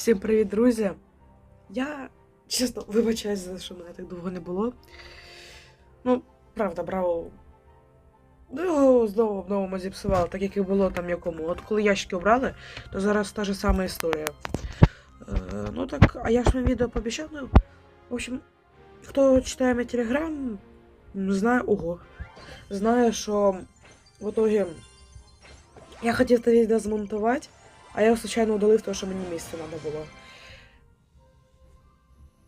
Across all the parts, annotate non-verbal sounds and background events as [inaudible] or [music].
Всім привіт, друзі! Я чесно вибачаюсь, за що мене так довго не було. Ну, правда, браво. Ну, знову в новому зіпсували, так як і було там якому. От коли ящики обрали, то зараз та ж сама історія. Е, ну так, а я ж вам відео пообіцяв. Ну, в общем, хто читає мій телеграм, знає ого. Знає, що в итоге я хотів це відео змонтувати, а я случайно удалив, тому що мені місце треба було.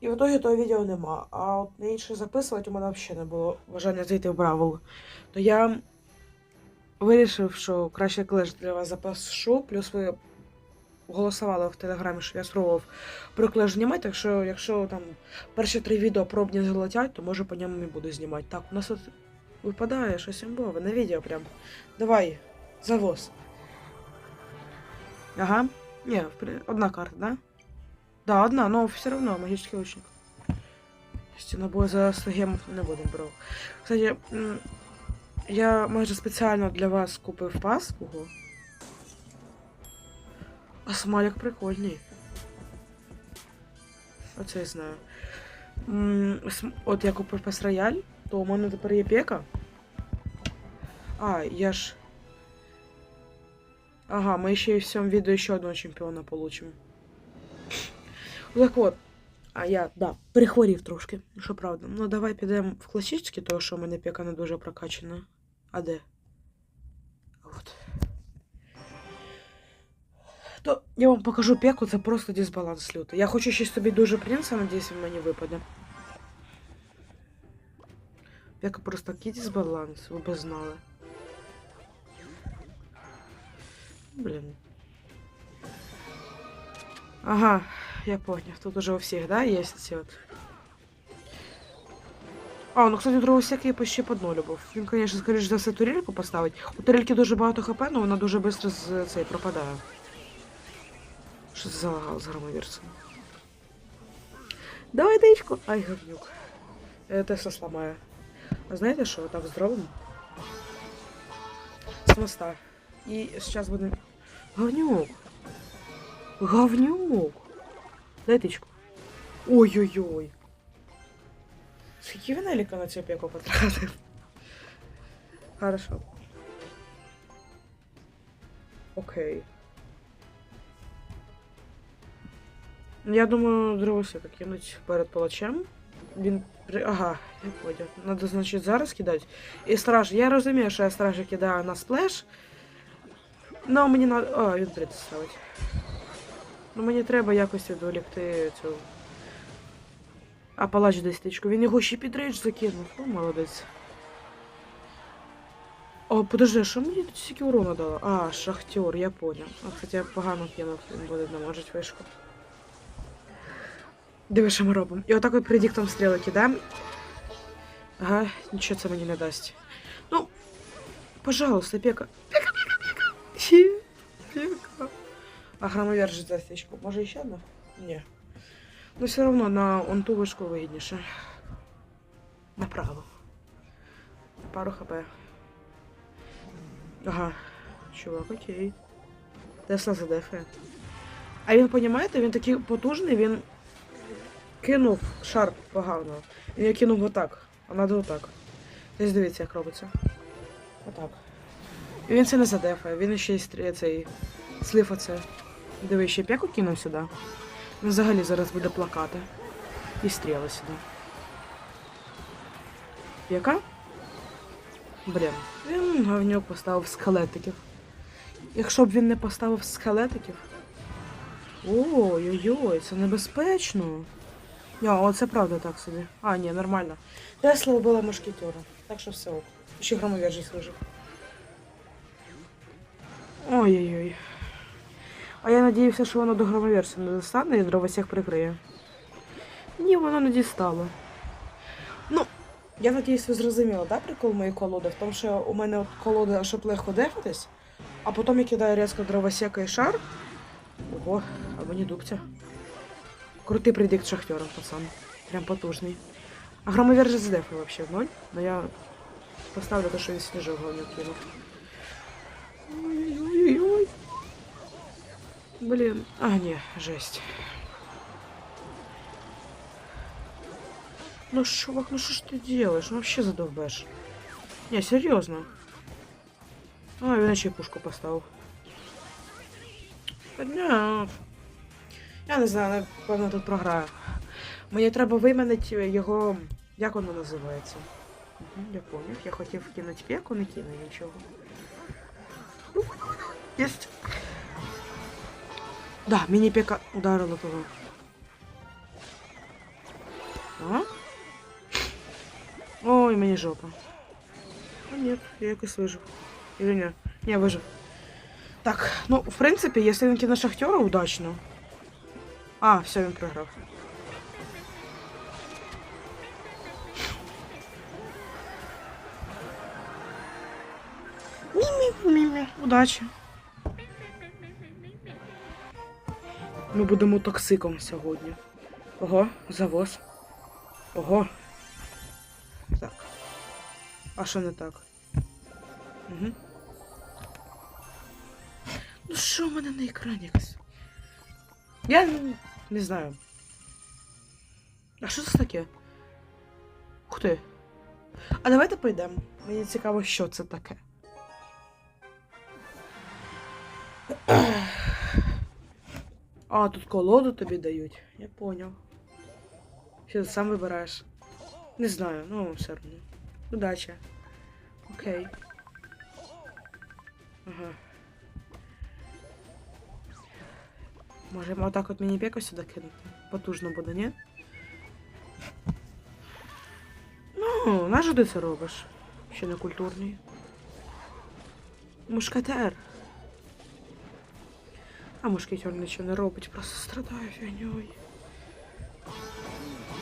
І в итоге того відео нема. А от на інше записувати у мене взагалі не було бажання зайти в Бравл. То я вирішив, що краще клеш для вас запишу, плюс ви голосували в телеграмі, що я спробував про клеш знімати, так що якщо там перші три відео пробні злетять, то може по ньому і буду знімати. Так, у нас тут випадає щось імбове на відео прям. Давай, завоз. Ага. Не, одна карта, да? Да, одна, но все равно магический лучник. Стінобой за 100 гемов не будемо брав. Кстати, я майже спеціально для вас купив пас. Ого. А смайлик прикольний. Оце я знаю. От я купив пас рояль, то у мене тепер є пека. А, я ж. Ага, мы еще и в всем видео еще одного чемпіона получим. Так от. А я, да, перехворів трошки, що правда. Ну давай підемо в класичні, тому що у мене піка не дуже прокачана. А де? От. То я вам покажу пеку, це просто дисбаланс лютий. Я хочу ще собі дуже принца, надіюсь, він мені випаде. Пека просто такий дисбаланс, ви б знали. Блин. Ага, я понял. Тут уже у всех, да, есть эти вот. А, ну, кстати, дровосек я почти под ноль був. Він, конечно, скоріш за все турельку поставить. У турельки дуже багато хп, але вона дуже швидко з цей пропадає. Що це залагало з громовірцем? Давай дичку. Ай, говнюк. Я Тесла сломаю. А знаєте що? Так, зробимо. З моста. І зараз буде. Говнюк. Говнюк. Дай тичку. Ой-ой-ой. Скільки венеліка на цю пеку потратив? Хорошо. Окей. Я думаю, дровосека кинуть перед палачем. Він. Ага, я понял. Надо, значить, зараз кидати. І страж. Я розумію, що я стражі кидаю на сплеш. Ну, мені на. А, він прийде ставить. Ну мені треба якось відволікти цю. А палач десь тичку. Він його ще під рейдж закинув. О, молодець. О, подожди, що мені тут стільки урона дало? А, шахтер, я понял. А, я погано кинув, він буде намажить вишку. Диви, що ми робимо. І отак от предиктом стріли кидаємо. Ага, нічого це мені не дасть. Ну, пожалуйста, пека, Пека. А громовержить за стечку. Може ще одна? Ні. Ну все равно на он ту вишку вигідніше. Направо. Пару хп. Ага. Чувак, окей. Тесла задефає. А він, понімаєте, він такий потужний, він кинув шар погано. Він кинув отак. А надо отак. Десь дивіться, як робиться. Отак. Він це не задефає, він ще й цей слив оце. Диви, ще п'яку кинув сюди. Взагалі зараз буде плакати. І стріли сюди. Яка? Блін. Він говнюк поставив скелетиків. Якщо б він не поставив скелетиків. Ой-ой-ой, це небезпечно. Я, оце правда так собі. А, ні, нормально. Тесла вбила мушкетера. Так що все. Ще громовержець вижив. Ой-ой-ой. А я надіявся, що воно до громоверсі не достане і дровосек прикриє. Ні, воно не дістало. Ну, я надіюсь, ви зрозуміли, да, прикол моєї колоди? В тому, що у мене колода, щоб легко дефатись, а потім я кидаю різко дровосека і шар. Ого, а мені дубця. Крутий предикт шахтером, пацан. Прям потужний. А громовержець дефи вообще в ноль, но я поставлю те, що він сніжок головне кинув. Блин. А, не, жесть. Ну, чувак, ну что ж ты делаешь? Ну, вообще задолбаешь. Не, серьезно. А, ще пушку поставив. Подняв. Я не знаю, напевно тут програю. Мені треба виманити його. Як воно називається? Угу, я поняв. Я хотів кинути пеку, не кинув нічого. Єсть. Да, міні-пека ударила того. А? Ой, мені жопа. А нет, я якось вижив. Или не? Не, вижив. Так, ну, в принципі, якщо він кине шахтера удачно. А, все, він програв. Мі-мі-мі-мі. Удачі. Ми будемо токсиком сьогодні. Ого, завоз. Ого. Так. А що не так? Угу. Ну що в мене на екрані? Я н- не знаю. А що це таке? Ух ти. А давайте пройдемо. Мені цікаво, що це таке. А, тут колоду тобі дають. Я поняв. Що сам вибираєш? Не знаю, ну все одно. Удача. Окей. Ага. Можемо отак от мені пеку сюди кинути. Потужно буде, ні? Ну, на що ти це робиш? Ще не культурний. Мушкетер. А мушкетер нічого не робить, просто страдає фігньою.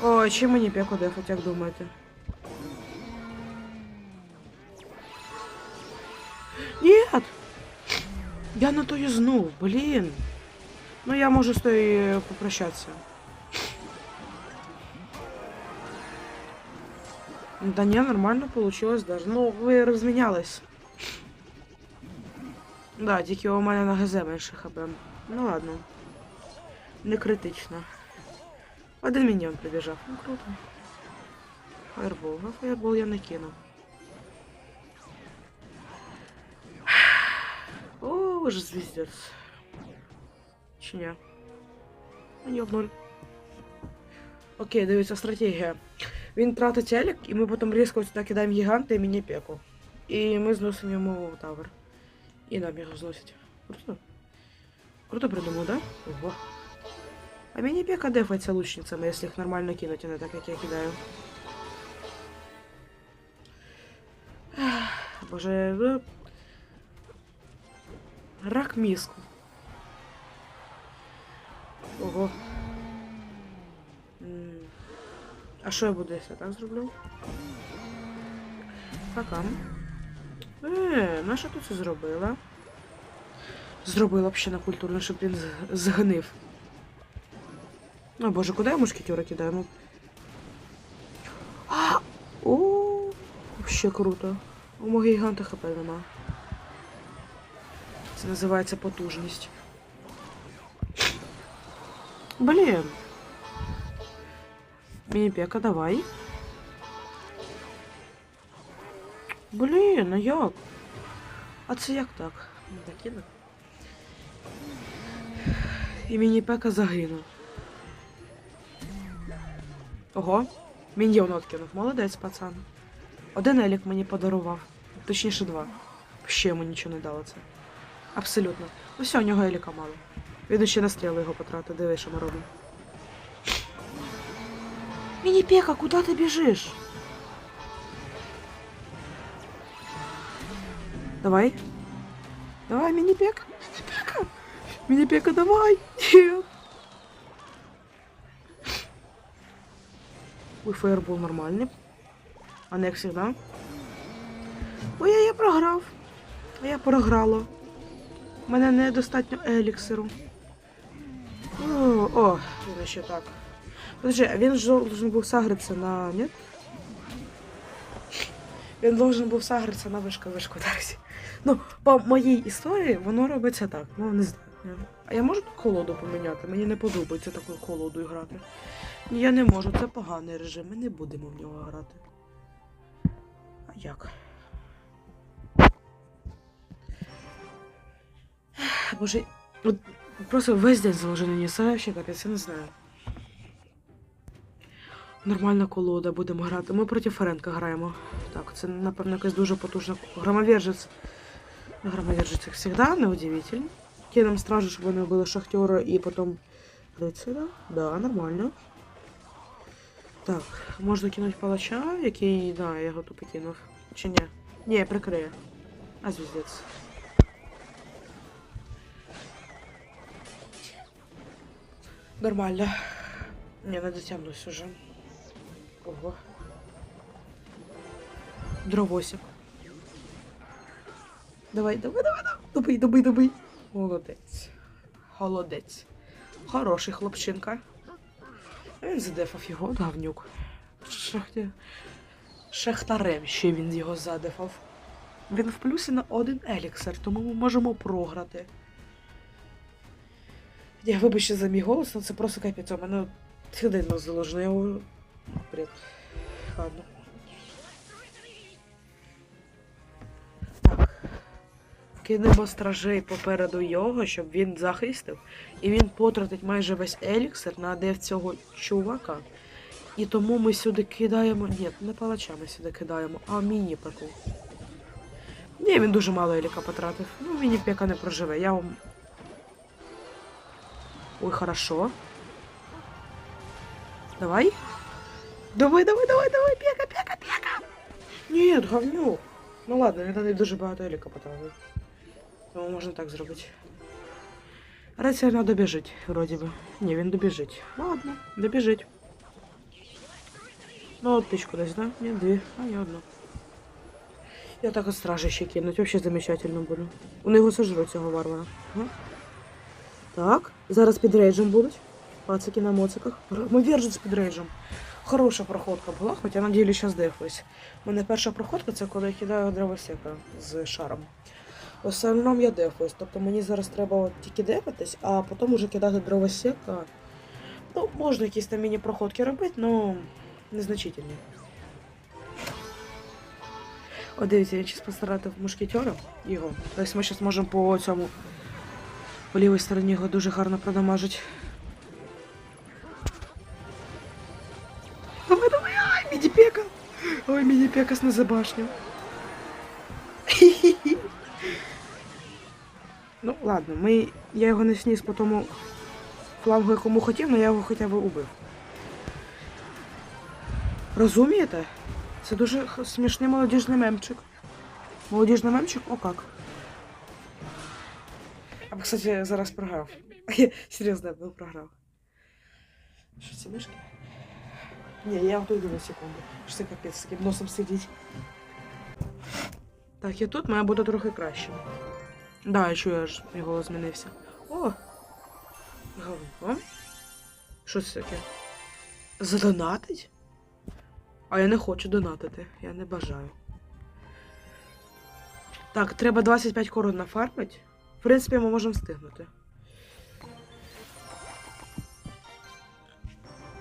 Ой, чим мені пеку дефать, як думаєте? Нет! Я на то юзнув, блін. Ну я можу з тою попрощатися. Да не, нормально получилось даже. Ну, ви розмінялись. Да, тільки у мене на ГЗ менше хп. Ну ладно. Не критично. Один міньон прибіжав. Ну круто. Фаербол. А фаербол я не кинув. [sighs] О, ж звіздець. Чи ні? Ні, в ноль. Окей, дивіться, стратегія. Він тратить елік, і ми потім різко сюди кидаємо гіганта і міні-пеку. І ми зносимо йому тавер. І нам його зносять. Круто. Круто придумав, да? Ого. А міні-пека дефається лучницями, якщо їх нормально кинуть, а не так, як я кидаю. Боже, ну... Рак мізку. Ого. А що я буду, якщо я так зроблю? Какам. Е, на що тут це зробила? Зробила б ще на культурно, щоб він згнив. О боже, куди я мушкетера кидаю? Ну. А! О, вообще круто. У мого гіганта хп нема. Це називається потужність. Блін. Мініпека, давай. Блін, а як? А це як так? Докинув. І мініпека загинув. Ого, міньйон откинув. Молодець, пацан. Один елік мені подарував. Точніше, два. Ще йому нічого не дало це. Абсолютно. Все, у нього еліка мало. Він ще на стріли його потратив. Диви, що ми робимо. Міні-пека, куди ти біжиш? Давай. Давай, міні-пека. Міні-пека. Міні-пека, давай. Нет. Ой, фаербол нормальний. А не як завжди. Ой, я, я програв. А я програла. У мене недостатньо еліксиру. О, о, він ще так. Подожди, а він ж должен був сагритися на... Нет? Він должен був сагритися на вишка вишку. Ну, по моїй історії воно робиться так. Ну, не знаю. А я можу колоду поміняти? Мені не подобається такою колодою грати. Ні, я не можу, це поганий режим. Ми не будемо в нього грати. А як? Боже, просто весь день заложений це ще капець, я не знаю. Нормальна колода, будемо грати. Ми проти Ференка граємо. Так, це, напевно, якась дуже потужна громовержець. Громовержець, як завжди, неудивительно. Кинем стражу, щоб вони вбили шахтера і потім рицаря. Да, нормально. Так, можна кинути палача, який, да, я його тупо кинув. Чи ні? Ні, прикриє. А звіздець. Нормально. Не, не дотягнусь уже. Ого. Дровосик. Давай, давай, давай, давай. Добий, добий, добий. Молодець. Холодець. Хороший хлопчинка. Він задефав його, давнюк. Шахтя... Шахтарем ще він його задефав. Він в плюсі на один еліксир, тому ми можемо програти. Я вибачте за мій голос, але це просто капець. У мене цілий заложено, я. Бред. Ладно. Кинемо стражей попереду його, щоб він захистив. І він потратить майже весь еліксир на дев цього чувака. І тому ми сюди кидаємо. Ні, не палача ми сюди кидаємо, а міні-пеку. Ні, він дуже мало еліка потратив. Ну, міні-пека не проживе. Я вам. Ой, хорошо. Давай. Давай, давай, давай, давай, пека, пека, пека. Ні, говнюк. Ну ладно, він не дуже багато еліка потратив. Тому можна так зробити. Реція добіжить, вроді би. Ні, він добіжить. Ладно, добіжить. Ну, от тичку десь, да? Ні, дві, а я одну. Я так от стражі ще кинуть, вообще замечательно буде. У нього сожруть цього варвара. Ага. Так, зараз під рейджем будуть. Пацики на моциках. Ми вержуть з під рейджем. Хороша проходка була, хоча на ділі зараз дефлюсь. У мене перша проходка це коли я кидаю дровосека з шаром. Основному я дефлюсь, тобто мені зараз треба тільки дефатись, а потім уже кидати дровосека. Ну, можна якісь там міні-проходки робити, але незначительні. О, дивіться, я зараз постаратив мушкетера його. Тобто ми зараз можемо по цьому по лівій стороні його дуже гарно продамажити. Давай, давай, ай, міні-пека! Ой, Ну, ладно, ми... я його не сніс по тому флангу, якому хотів, але я його хоча б убив. Розумієте? Це дуже смішний молодіжний мемчик. Молодіжний мемчик, о как. А, кстати, я зараз програв. [laughs] Серйозно, я програв. Що це мишки? Ні, я отойду на секунду. Що це капець таким носом сидіть. Так, і тут має бути трохи краще. Да, я чую, аж мій голос змінився. О! Говно. Що це таке? Задонатить? А я не хочу донатити. Я не бажаю. Так, треба 25 корон нафармить. В принципі, ми можемо встигнути.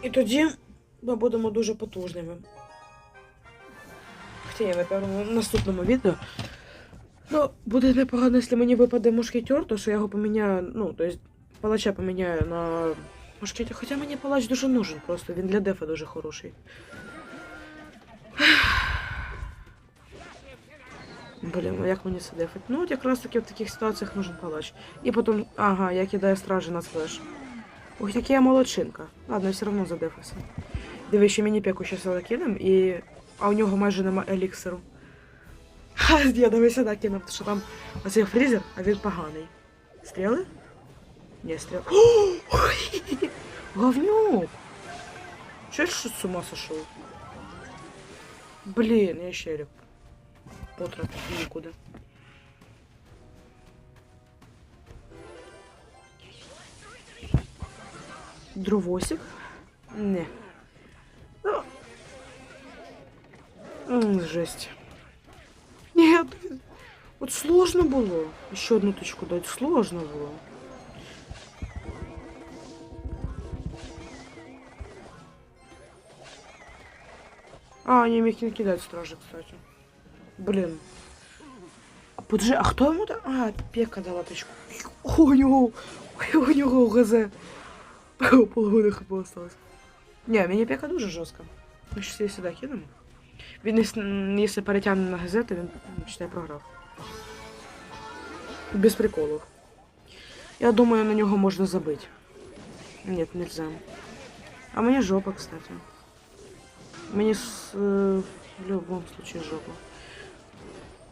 І тоді ми будемо дуже потужними. Хоча я, в наступному відео. Ну, буде непогано, якщо мені випаде мушкетер, то що я його поміняю, ну, то есть палача поміняю на мушкетер. Хоча мені палач дуже нужен просто, він для дефа дуже хороший. [sighs] Блін, ну як мені це дефать? Ну, от якраз таки в таких ситуаціях нужен палач. І потім, ага, я кидаю стражі на сплеш. Ой, так я молодчинка. Ладно, я все одно задефався. Диви, ще мені пеку щас закинем, і... А у нього майже нема еліксиру. Ха, я давай сюди кинув, тому що там оцей фрізер, а він поганий. Стріли? Ні, стріли. Ой! Говнюк! Че ж з ума сошел? Блін, я ще елік потратив нікуди. Дровосик? Не. Ну. Жесть. От сложно было еще одну точку дать, Сложно было. А, они міг накидают стражи, кстати. Блин. А подожди, а кто ему-то? А, пека дала точку. О, у нього. У нього ГЗ. [laughs] Половина хп осталось. Не, меня пека тоже жестко. Ми щось її сюди если Він, якщо на ГЗ, то считай, проиграл. Без приколів. Я думаю, на нього можна забити. Нет, нельзя. А мне жопа, кстати. Мне с, э, в любом случае жопа.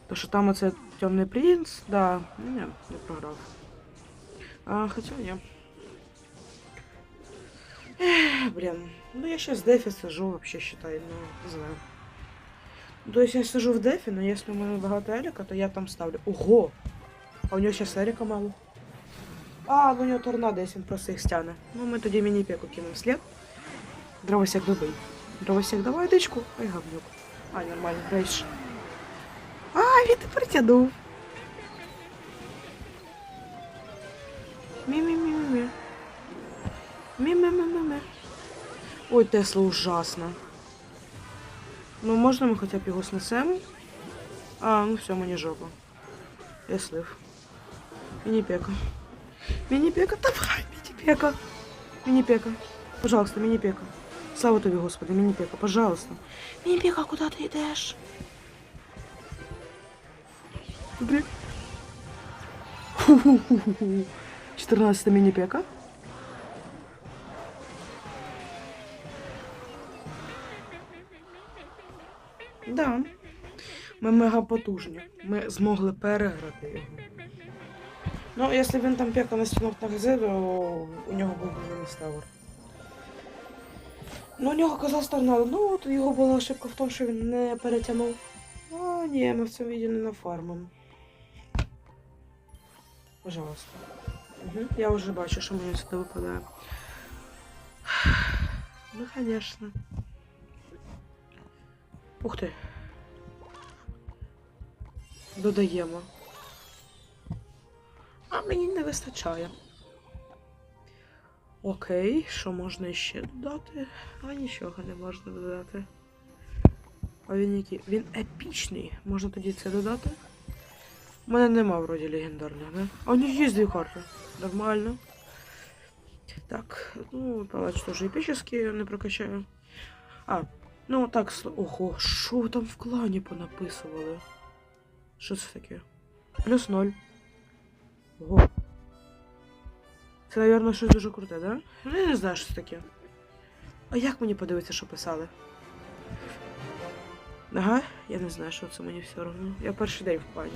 То, что там оце темный принц, да, не, не програв. А, хотя не. Эх, блин, ну я сейчас в дефе сижу, вообще считай, ну, не знаю. То есть я сижу в дефе, но если у меня багато Элика, то я там ставлю. Ого! А у нього сейчас Элика мало. А, ну у нього торнадо, якщо він просто їх стягне. Ну ми тоді міні-пеку кинемо слід. Дровосек добий. Дровосек, давай дичку. Ай, гавнюк. А, нормально, рейш. А, він тепер тянув. Мі-мі-мі-мі. Мі-мі-мі-мі. Ой, Тесла ужасно. Ну, можна ми хоча б його снесемо? А, ну все, мені жопа. Я слив. Міні-пека. Міні-пека, давай, міні-пека. Міні-пека. Пожалуйста, міні-пека. Слава тобі, Господи, міні-пека, пожалуйста. Міні-пека, куди ти йдеш? Ху-ху-ху-ху. 14 міні-пека. Да. Ми мега потужні. Ми змогли переграти його. Ну, якщо він там пека настінув на ГЗ, то у нього був міністаур. Ну, у нього казав торнадо. Ну, от його була ошибка в тому, що він не перетягнув. А, ні, ми в цьому відео не нафармимо. Пожалуйста. Угу. Я вже бачу, що мені сюди випадає. Ну, конечно. Ух ти. Додаємо. А мені не вистачає. Окей, що можна ще додати? А нічого не можна додати. А він який? Він епічний. Можна тоді це додати? У мене нема вроді легендарного, да? А у них є дві карти. Нормально. Так, ну, палач теж епічний, я не прокачаю. А, ну так, ого, що там в клані понаписували? Що це таке? Плюс ноль. Ого. Це, напевно, щось дуже круте, да? Ну, я не знаю, що це таке. А як мені подивитися, що писали? Ага, я не знаю, що це мені все одно. Я перший день в плані.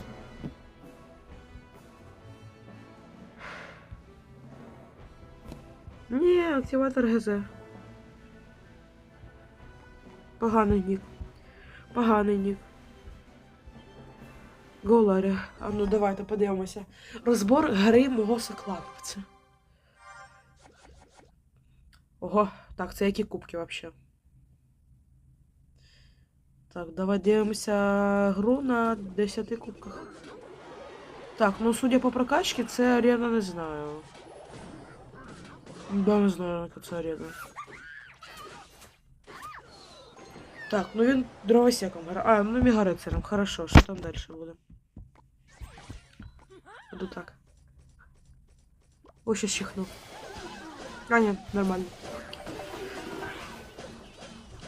Ні, активатор ГЗ. Поганий нік. Поганий нік. Голаря. А ну давайте подивимося. Розбор гри мого соклановця. Ого, так, це які кубки вообще? Так, давай дивимося гру на 10 кубках. Так, ну судя по прокачці, це арена не знаю. Да, не знаю, яка це арена. Так, ну він дровосеком грає. А, ну мегарицарем, хорошо, що там далі буде? Буду так. О, щас чихнув. А, ні, нормально.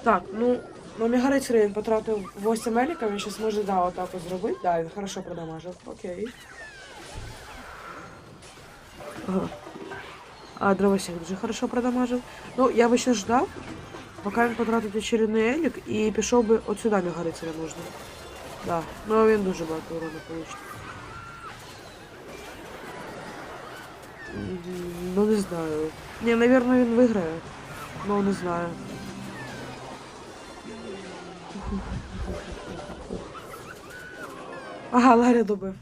Так, ну, ну мегарицарі він потратив 8 еліків, він щас може, да, отак от зробити. Да, він хорошо продамажив. Окей. Ага. А дровосек дуже хорошо продамажив. Ну, я би ще ждав, поки він потратить очередний елік і пішов би от сюди мегарицаря можна. Да. Ну він дуже багато урону получить. Ну не знаю. Не, наверное, він виграє. Ну не знаю. Ага, Ларі добив.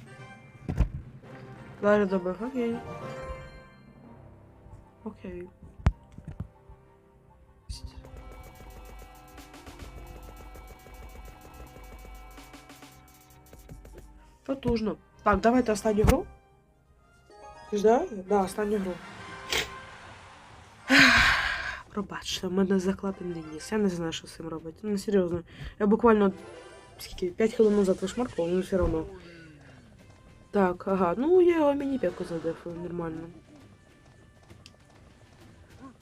Ларі добив, окей. Окей. Потужно. Так, давайте останню гру. Ти да? Да, останню гру. [sighs] Пробачте, в мене закладений ніс. Я не знаю, що з цим робити. Ну, серйозно. Я буквально скільки, 5 хвилин назад вишмаркував, але все одно. Так, ага, ну я його міні-пеку задефую, нормально.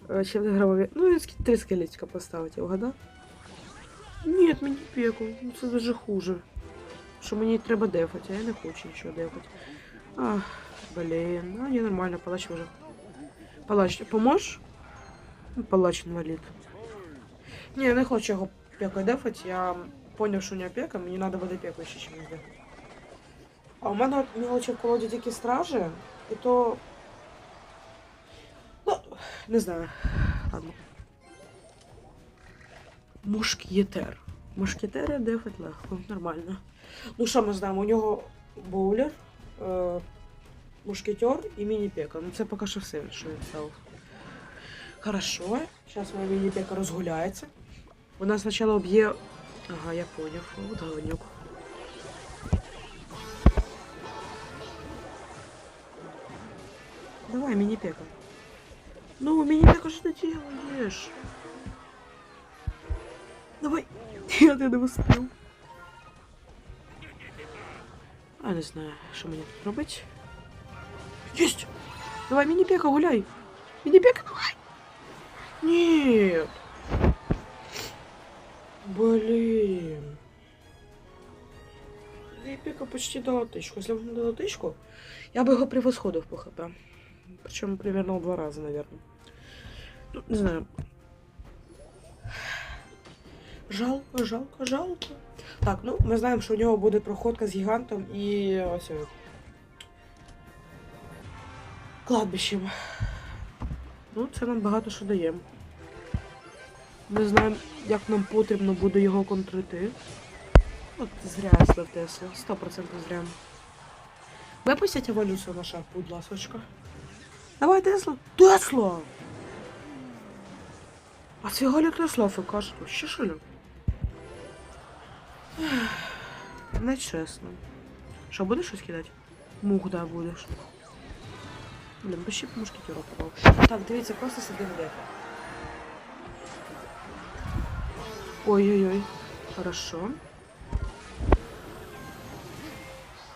Е, Ще в громові. Ну, ски- три скелетика поставить, я угадав? Ні, міні-пеку, ну це дуже хуже. Що мені треба дефати, а я не хочу нічого дефати. Ах, блін, ну не нормально, палач вже. Палач, поможеш? Ну, Палач інвалід. Ні, я не хочу його пекою дефати, я поняв, що у нього пека, мені треба буде пеку ще чимось дефати. А у мене от в колоді тільки стражі, і то. Ну, не знаю. Ладно. Мушкетер. Мушкетери дефать легко, нормально. Ну що ми знаємо, у нього боулер, е, мушкетер і міні-пека. Ну це поки що все, що він став. Хорошо. Зараз моя міні-пека розгуляється. Вона спочатку б'є. Ага, я поняв. От говнюк. Давай, міні-пека. Ну, міні-пека, що ти делаєш? Давай. [laughs] Я тебе не успів. А не знаю, що мені тут робити. Єсть! Давай, міні-пека, гуляй! Міні-пека, давай! Ні. Блін. Міні-пека почти дала тичку. Якщо б не дала тичку, я бы его превосходил по хп. Причем примерно в два раза, наверное. Ну, не знаю. Жалко, жалко, жалко. Так, ну, ми знаємо, що у нього буде проходка з гігантом і ось. Кладбищем. Ну, це нам багато що дає. Ми знаємо, як нам потрібно буде його контрити. От зря я слив Теслу. 100% зря. Випустять еволюцію на шаг, будь ласочка. Давай, Тесла. Тесла! А фіга ли Тесла ФК? Ще? Ех, Нечесно. Що, будеш щось кидати? Мух, да, будеш. Блін, би ще б мушкетера попав. Так, дивіться, просто сиди в дефі. Ой-ой-ой. Хорошо.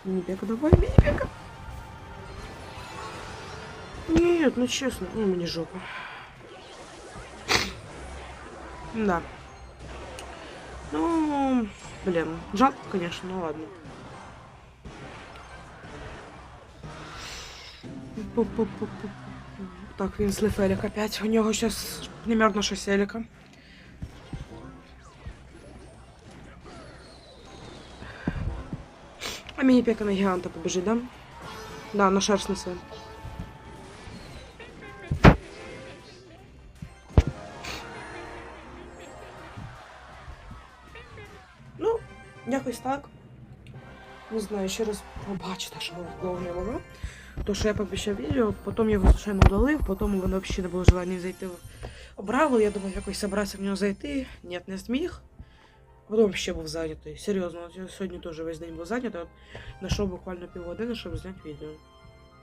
Мини-пека, давай, мини-пека. Нет, ну честно, ну мне жопа. Да. Ну, блин, жалко, конечно, ну ладно. Так, він злив Елік опять. У нього сейчас примерно 6 Еліка. А міні-пека на гіганта побіжить, да? Да, на шерсть несе. Ну, якось так. Не знаю, ще раз пробачте, що довго не було. То, що я пообіцяв відео, потім його звичайно удалив, потім воно взагалі не було желання зайти в обравил. Я думав, якось собрався в нього зайти. Ні, не зміг. Потім ще був зайнятий. Серйозно, сьогодні теж весь день був зайнятий. От знайшов буквально півгодини, щоб зняти відео.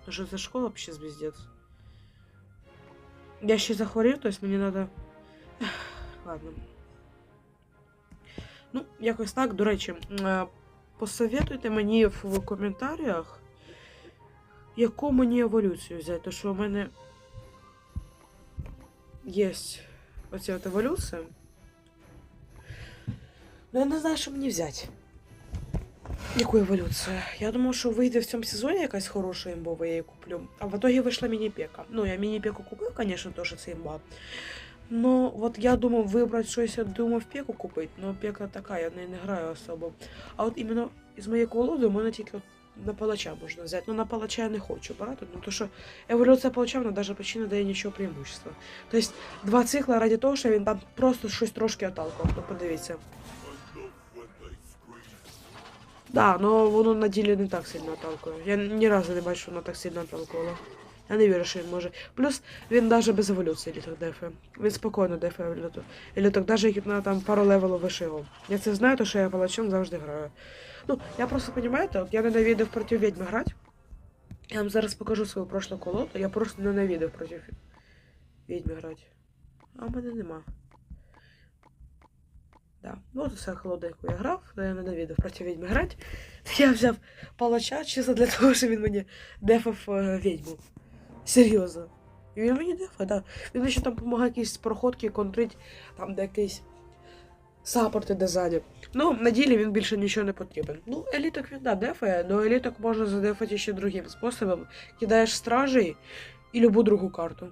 Тому що це школа взагалі звіздець. Я ще захворів, тобто мені треба. [sighs] Ладно. Ну, якось так. До речі, посоветуйте мені в коментарях, яку мені еволюцію взяти. Тому що у мене є оця от еволюція. Ну, я не знаю, що мені взяти. Яку еволюцію? Я думав, що вийде в цьому сезоні якась хороша імбова, я її куплю. А в итоге вийшла міні-пека. Ну, я міні-пеку купив, звісно, теж це імба. Ну, от я думав вибрати щось, я думав пеку купити, але пека така, я в неї не граю особо. А от іменно із моєї колоди у мене тільки от на палача можна взяти. Ну, на палача я не хочу брати, ну то що еволюція палача, вона навіть почти не дає нічого преимущества. Тобто два цикла ради того, що він там просто щось трошки оталкував, то подивіться. Да, но воно на ділі не так сильно отталкує. Я ні разу не бачу, що воно так сильно отталкувало. Я не вірю, що він може. Плюс він навіть без еволюції літок дефе. Він спокійно дефе літок. Літок, навіть на там пару левелів вище його. Я це знаю, то що я палачом завжди граю. Ну, я просто розумієте, от я ненавидив проти відьми грати. Я вам зараз покажу свою прошлу колоду, я просто ненавидив проти відьми грати. а в мене нема. Да. Ну, от все холодненько я грав, але я ненавидів проти відьми грати. [laughs] Я взяв палача чисто для того, щоб він мені дефав е, відьму. Серйозно. І він мені дефає, да. Він ще там допомагає якісь проходки контрить, там де якийсь саппорт іде ззаді. Ну, на ділі він більше нічого не потрібен. Ну, еліток він да, дефає, але еліток можна задефати ще другим способом. Кидаєш стражей і любу другу карту.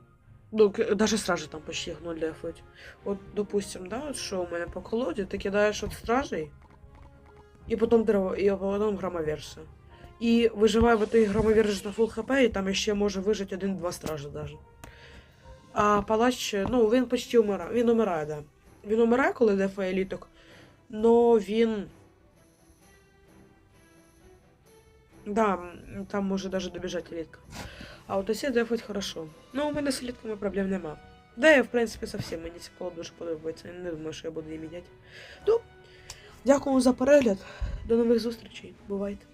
Ну, даже стражі там почти їх 0 дефають. От, допустим, да, от що у мене по колоді, ти кидаєш от стражей, і потім, і потім громовержця. І виживає в той громовержець на фул хп, і там ще може вижити один-два стражі даже. А палач, ну, він почти умирає. Він умирає, да. Він умирає, коли дефає еліток, но він. Да, там може даже добіжати елітка. А от усі дефать хорошо. Ну, у мене з елітками проблем нема. Да, я, в принципі, совсем мені ця коло дуже подобається. Я не думаю, що я буду її міняти. Ну, дякую за перегляд. До нових зустрічей. Бувайте.